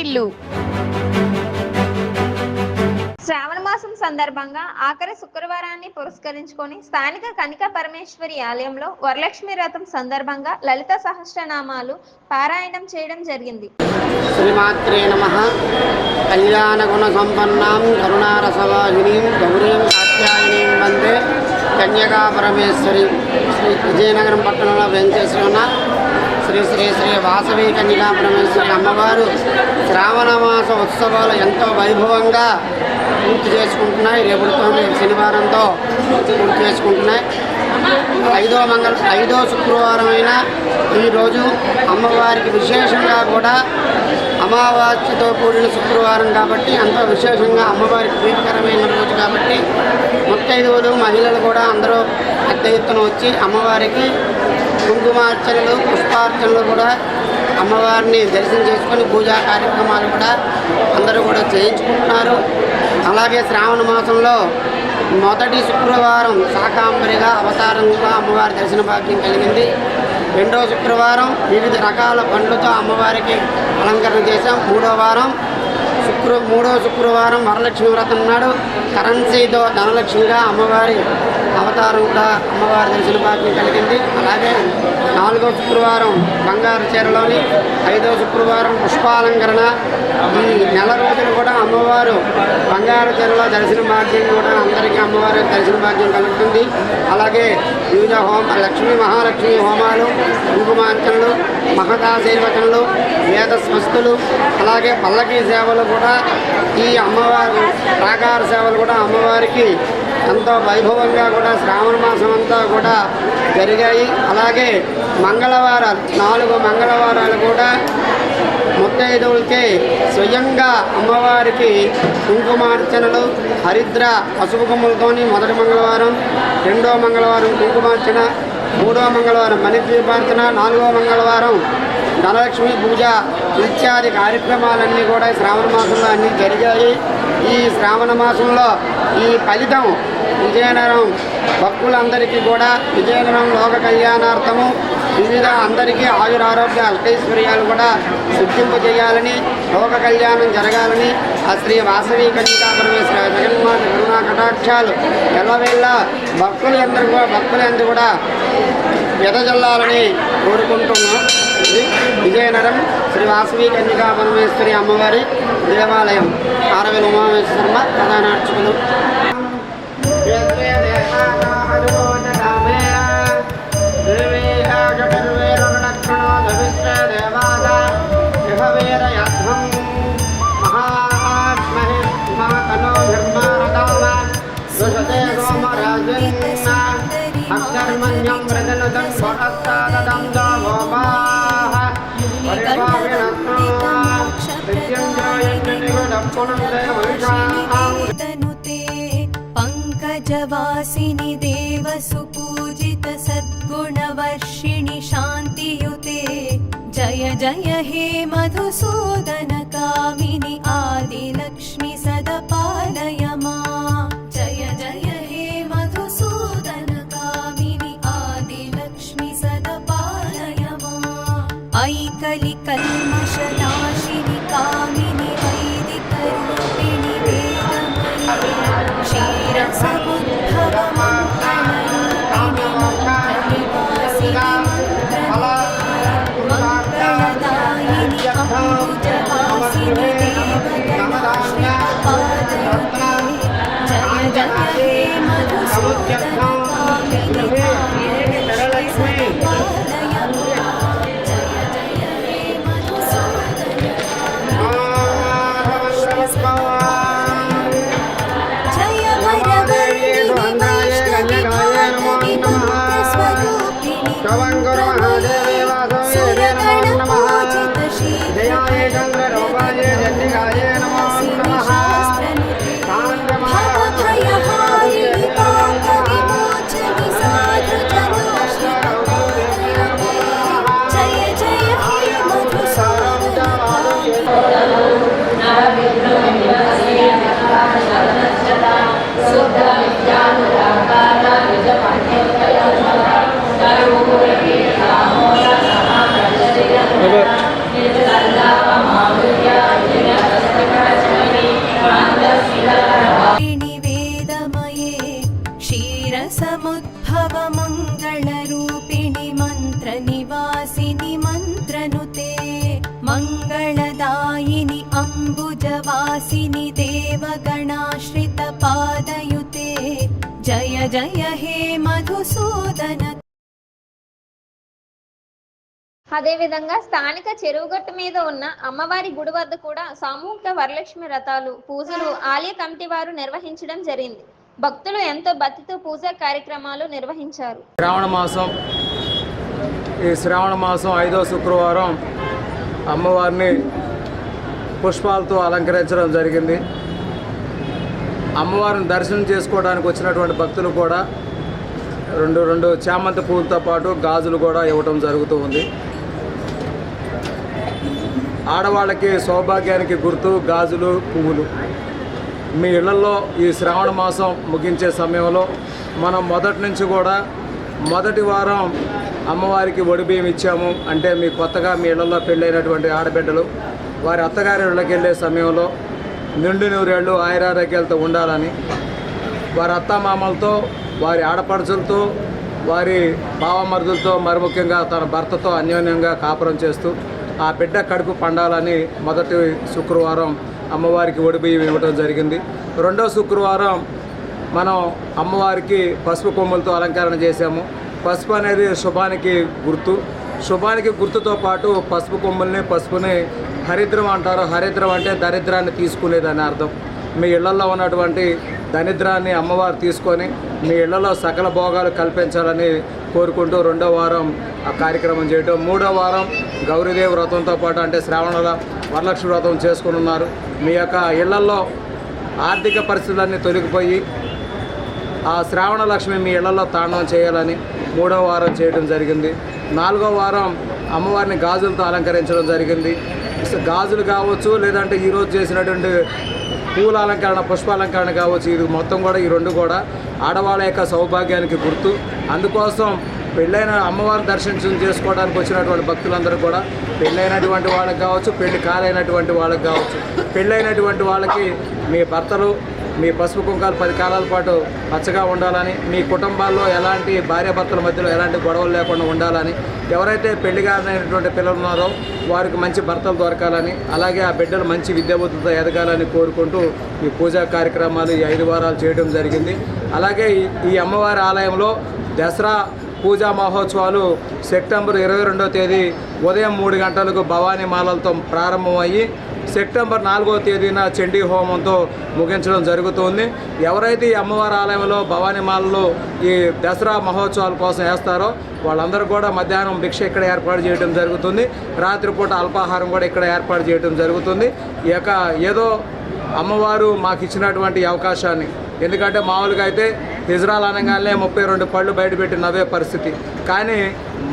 వారిల్లు శ్రావణ మాసం సందర్భంగా ఆఖరి శుక్రవారాన్ని పురస్కరించుకొని స్థానిక కనికా పరమేశ్వరి ఆలయంలో వరలక్ష్మి రథం సందర్భంగా లలిత సహస్రనామాలు పారాయణం చేయడం జరిగింది. శ్రీమాత్రే నమ. కళ్యాణగుణ సంపన్నాం కరుణారసవాహినీం గౌరీం కాత్యాయనీం వందే. కన్యకా పరమేశ్వరి శ్రీ విజయనగరం పట్టణంలో వెంచేసి ఉన్న శ్రీ శ్రీ శ్రీ వాసవి కన్యకా పరమేశ్వరి అమ్మవారు శ్రావణ మాస ఉత్సవాలు ఎంతో వైభవంగా పూర్తి చేసుకుంటున్నాయి. రేపుతో రేపు శనివారంతో పూర్తి చేసుకుంటున్నాయి. ఐదో మంగళ ఐదో శుక్రవారం అయిన ఈరోజు అమ్మవారికి విశేషంగా కూడా అమావాస్యతో కూడిన శుక్రవారం కాబట్టి ఎంతో విశేషంగా అమ్మవారికి ప్రీతికరమైన రోజు కాబట్టి ముత్తైదువులు మహిళలు కూడా అందరూ పెద్ద ఎత్తున వచ్చి అమ్మవారికి కుంకుమార్చనలు పుష్పార్చనలు కూడా అమ్మవారిని దర్శనం చేసుకొని పూజా కార్యక్రమాలు కూడా అందరూ కూడా చేయించుకుంటున్నారు. అలాగే శ్రావణ మాసంలో మొదటి శుక్రవారం శాకాంబరిగా అవతారంగా అమ్మవారి దర్శన భాగ్యం కలిగింది. రెండో శుక్రవారం వివిధ రకాల పండ్లతో అమ్మవారికి అలంకరణ చేశాం. మూడో వారం శుక్ర మూడో శుక్రవారం వరలక్ష్మి వ్రతం నాడు కరెన్సీతో ధనలక్ష్మిగా అమ్మవారి అవతారం కూడా అమ్మవారి దర్శన భాగ్యం కలిగింది. అలాగే నాలుగో శుక్రవారం బంగారు చీరలోని ఐదో శుక్రవారం పుష్పాలంకరణ. ఈ నెల రోజులు కూడా అమ్మవారు బంగారు చీరలో దర్శన భాగ్యం కూడా అందరికీ అమ్మవారి దర్శన భాగ్యం కలుగుతుంది. అలాగే వివిధ హోమ లక్ష్మీ మహాలక్ష్మి హోమాలు కుంకుమార్చనలు మహదాశీర్వచనలు వేద స్వస్థులు అలాగే పల్లకీ సేవలు కూడా ఈ అమ్మవారు ప్రాకార సేవలు కూడా అమ్మవారికి ఎంతో వైభవంగా కూడా శ్రావణ మాసం అంతా కూడా జరిగాయి. అలాగే మంగళవారాలు నాలుగు మంగళవారాలు కూడా ముత్తైదువులకే స్వయంగా అమ్మవారికి కుంకుమార్చనలు హరిద్ర పసుపు కొమ్ములతోని మొదటి మంగళవారం రెండో మంగళవారం కుంకుమార్చన మూడో మంగళవారం మణిద్వీపార్చన నాలుగో మంగళవారం ధనలక్ష్మి పూజ ఇత్యాది కార్యక్రమాలన్నీ కూడా శ్రావణ మాసంలో అన్నీ జరిగాయి. ఈ శ్రావణ మాసంలో ఈ ఫలితం విజయనగరం భక్తులందరికీ కూడా విజయనగరం లోక కళ్యాణార్థము వివిధ అందరికీ ఆయురారోగ్య అష్టైశ్వర్యాలు కూడా సిద్ధింపజేయాలని లోక కళ్యాణం జరగాలని ఆ శ్రీ వాసవి కన్యకా పరమేశ్వర జగన్మాత కరుణా కటాక్షాలు ఎల్లవేళ్ళ భక్తులు ఎందుకు కూడా భక్తులందరూ కూడా ఎదజల్లాలని కోరుకుంటున్నాం. ఇది విజయనగరం శ్రీ వాసవి కన్యకా పరమేశ్వరి అమ్మవారి దేవాలయం. ఆరవేల ఉమామేశ్వరమ్మ ప్రధానార్చకులు అక్కర్మణ్యం ननुतं वहस्तादं गावमाः तनुते पङ्कजवासिनि देवसुपूजित सद्गुणवर्षिणि शान्तियुते। जय जय हे मधुसूदन मधुसूदनकामिनि आदिलक्ष्मी ऐकलि कल्मषनाशिनि कामिनि वैदिकरूपिणि वेदमयि क्षीरसमुद्भवमङ्गलरूपिणि मङ्गलनिवासिनि मङ्गलदायिनि अम्बुजवासिनि देवगणाश्रितपादयुते जय जय हे मधुसूदन न्दुरुमाचिदशीलम् మంగళదాయిని అంబుజవాసిని దేవగణాశ్రిత పాదయుతే జయ జయ హే మధుసూదన అదేవిధంగా స్థానిక చెరువుగట్టు మీద ఉన్న అమ్మవారి గుడి వద్ద కూడా సామూహిక వరలక్ష్మి రథాలు పూజలు ఆలయ కమిటీ వారు నిర్వహించడం జరిగింది. భక్తులు ఎంతో భక్తితో పూజా కార్యక్రమాలు నిర్వహించారు. శ్రావణ మాసం ఈ శ్రావణ మాసం ఐదో శుక్రవారం అమ్మవారిని పుష్పాలతో అలంకరించడం జరిగింది. అమ్మవారిని దర్శనం చేసుకోవడానికి వచ్చినటువంటి భక్తులు కూడా రెండు రెండు చామంతి పూలతో పాటు గాజులు కూడా ఇవ్వటం జరుగుతూ ఉంది. ఆడవాళ్ళకి సౌభాగ్యానికి గుర్తు గాజులు పువ్వులు. మీ ఇళ్ళలో ఈ శ్రావణ మాసం ముగించే సమయంలో మనం మొదటి నుంచి కూడా మొదటి వారం అమ్మవారికి ఒడిబియ్యం ఇచ్చాము. అంటే మీ కొత్తగా మీ ఇళ్ళలో పెళ్ళైనటువంటి ఆడబిడ్డలు వారి అత్తగారి ఇళ్ళకి వెళ్ళే సమయంలో నిండు నూరేళ్ళు ఆయురారోగ్యాలతో ఉండాలని వారి అత్తమామలతో వారి ఆడపడుచులతో వారి భావమరుదులతో మరి ముఖ్యంగా తన భర్తతో అన్యోన్యంగా కాపురం చేస్తూ ఆ బిడ్డ కడుపు పండాలని మొదటి శుక్రవారం అమ్మవారికి ఒడిబియ్యం ఇవ్వడం జరిగింది. రెండో శుక్రవారం మనం అమ్మవారికి పసుపు కొమ్ములతో అలంకరణ చేశాము. పసుపు అనేది శుభానికి గుర్తు. శుభానికి గుర్తుతో పాటు పసుపు కొమ్ముల్ని పసుపుని హరిద్రం అంటారు. హరిద్రం అంటే దరిద్రాన్ని తీసుకునేదని అర్థం. మీ ఇళ్ళలో ఉన్నటువంటి దరిద్రాన్ని అమ్మవారు తీసుకొని మీ ఇళ్ళలో సకల భోగాలు కల్పించాలని కోరుకుంటూ రెండో వారం ఆ కార్యక్రమం చేయటం. మూడో వారం గౌరీదేవి వ్రతంతో పాటు అంటే శ్రావణల వరలక్ష్మి వ్రతం చేసుకుని ఉన్నారు. మీ యొక్క ఇళ్ళలో ఆర్థిక పరిస్థితులన్నీ తొలగిపోయి ఆ శ్రావణ లక్ష్మి మీ ఇళ్ళలో తాండవం చేయాలని మూడో వారం చేయడం జరిగింది. నాలుగో వారం అమ్మవారిని గాజులతో అలంకరించడం జరిగింది. గాజులు కావచ్చు లేదంటే ఈరోజు చేసినటువంటి పూల అలంకరణ పుష్పాలంకరణ కావచ్చు ఇది మొత్తం కూడా ఈ రెండు కూడా ఆడవాళ్ళ యొక్క సౌభాగ్యానికి గుర్తు. అందుకోసం పెళ్ళైన అమ్మవారిని దర్శనం చేసుకోవడానికి వచ్చినటువంటి భక్తులందరూ కూడా పెళ్ళైనటువంటి వాళ్ళకి కావచ్చు పెళ్ళి కాలైనటువంటి వాళ్ళకి కావచ్చు పెళ్ళైనటువంటి వాళ్ళకి మీ భర్తలు మీ పసుపు కుంకాలు పది కాలాల పాటు పచ్చగా ఉండాలని మీ కుటుంబాల్లో ఎలాంటి భార్యాభర్తల మధ్యలో ఎలాంటి గొడవలు లేకుండా ఉండాలని ఎవరైతే పెళ్ళిగానైనటువంటి పిల్లలు ఉన్నారో వారికి మంచి భర్తలు దొరకాలని అలాగే ఆ బిడ్డలు మంచి విద్యాబుద్ధులతో ఎదగాలని కోరుకుంటూ ఈ పూజా కార్యక్రమాలు ఈ ఐదు వారాలు చేయడం జరిగింది. అలాగే ఈ- ఈ అమ్మవారి ఆలయంలో దసరా పూజా మహోత్సవాలు సెప్టెంబర్ ఇరవై రెండవ తేదీ ఉదయం మూడు గంటలకు భవానీ మాలలతో ప్రారంభమయ్యి సెప్టెంబర్ నాలుగో తేదీన చండీ హోమంతో ముగించడం జరుగుతుంది. ఎవరైతే ఈ అమ్మవారి ఆలయంలో భవానీ మాలలో ఈ దసరా మహోత్సవాల కోసం వేస్తారో వాళ్ళందరూ కూడా మధ్యాహ్నం భిక్ష ఇక్కడ ఏర్పాటు చేయడం జరుగుతుంది. రాత్రిపూట అల్పాహారం కూడా ఇక్కడ ఏర్పాటు చేయడం జరుగుతుంది. ఈ యొక్క ఏదో అమ్మవారు మాకు ఇచ్చినటువంటి అవకాశాన్ని. ఎందుకంటే మామూలుగా అయితే హిజ్రాల్ అనగానే ముప్పై రెండు పళ్ళు బయటపెట్టి నవ్వే పరిస్థితి. కానీ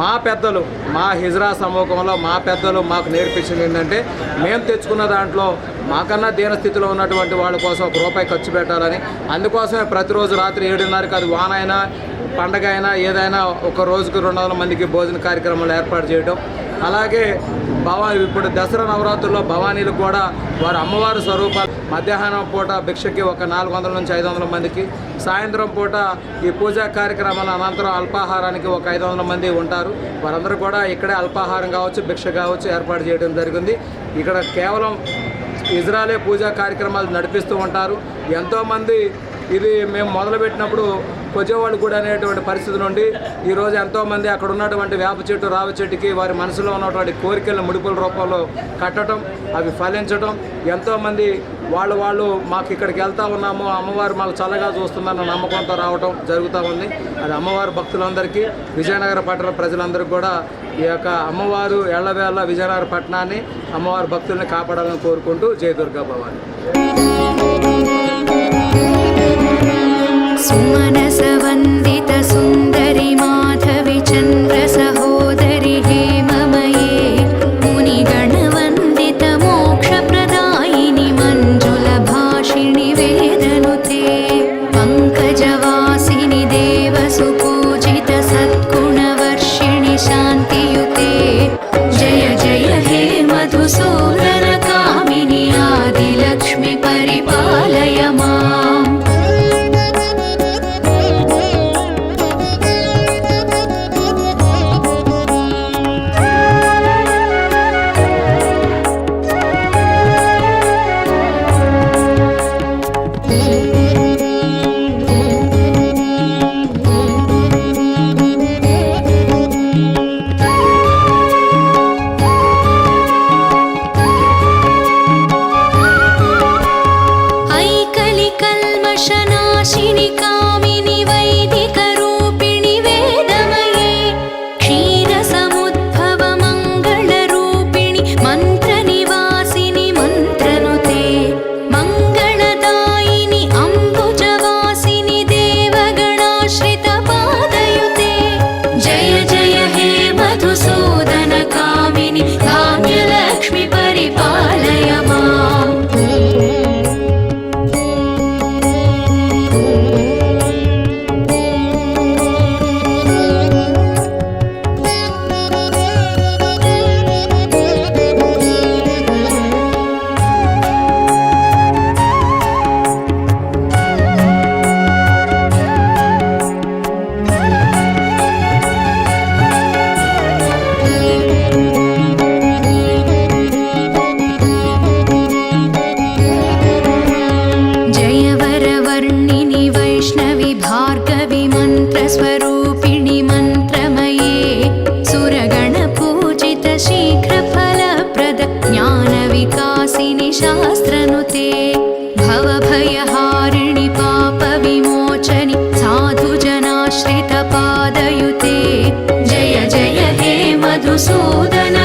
మా పెద్దలు మా హిజ్రా సమూహంలో మా పెద్దలు మాకు నేర్పించింది ఏంటంటే మేము తెచ్చుకున్న దాంట్లో మాకన్నా దీనస్థితిలో ఉన్నటువంటి వాళ్ళ కోసం ఒక రూపాయి ఖర్చు పెట్టాలని. అందుకోసమే ప్రతిరోజు రాత్రి ఏడున్నరకి అది వాన అయినా పండగ అయినా ఏదైనా ఒక రోజుకు రెండు వందల మందికి భోజన కార్యక్రమాలు ఏర్పాటు చేయడం. అలాగే భవా ఇప్పుడు దసరా నవరాత్రుల్లో భవానీలు కూడా వారు అమ్మవారి స్వరూపాలు. మధ్యాహ్నం పూట భిక్షకి ఒక నాలుగు వందల నుంచి ఐదు వందల మందికి సాయంత్రం పూట ఈ పూజా కార్యక్రమాల అనంతరం అల్పాహారానికి ఒక ఐదు వందల మంది ఉంటారు. వారందరూ కూడా ఇక్కడే అల్పాహారం కావచ్చు భిక్ష కావచ్చు ఏర్పాటు చేయడం జరిగింది. ఇక్కడ కేవలం ఇజ్రాయలే పూజా కార్యక్రమాలు నడిపిస్తూ ఉంటారు. ఎంతోమంది ఇది మేము మొదలుపెట్టినప్పుడు కొజేవాళ్ళు కూడా అనేటువంటి పరిస్థితి నుండి ఈరోజు ఎంతోమంది అక్కడ ఉన్నటువంటి వేప చెట్టు రావి చెట్టుకి వారి మనసులో ఉన్నటువంటి కోరికలను ముడుపుల రూపంలో కట్టడం అవి ఫలించడం. ఎంతోమంది వాళ్ళు వాళ్ళు మాకు ఇక్కడికి వెళ్తా ఉన్నాము అమ్మవారు మాకు చల్లగా చూస్తుందన్న నమ్మకంతో రావడం జరుగుతూ ఉంది. అది అమ్మవారి భక్తులందరికీ విజయనగర పట్టణ ప్రజలందరికీ కూడా ఈ యొక్క అమ్మవారు ఎళ్ళవేళ విజయనగర పట్టణాన్ని అమ్మవారి భక్తుల్ని కాపాడాలని కోరుకుంటూ జయ దుర్గా భవాని. सवन्दितसुन्दरि माधवि चन्द्र शास्त्रनुते भवभयहारिणि पापविमोचनि साधुजनाश्रितपादयुते जय जय हे मधुसूदन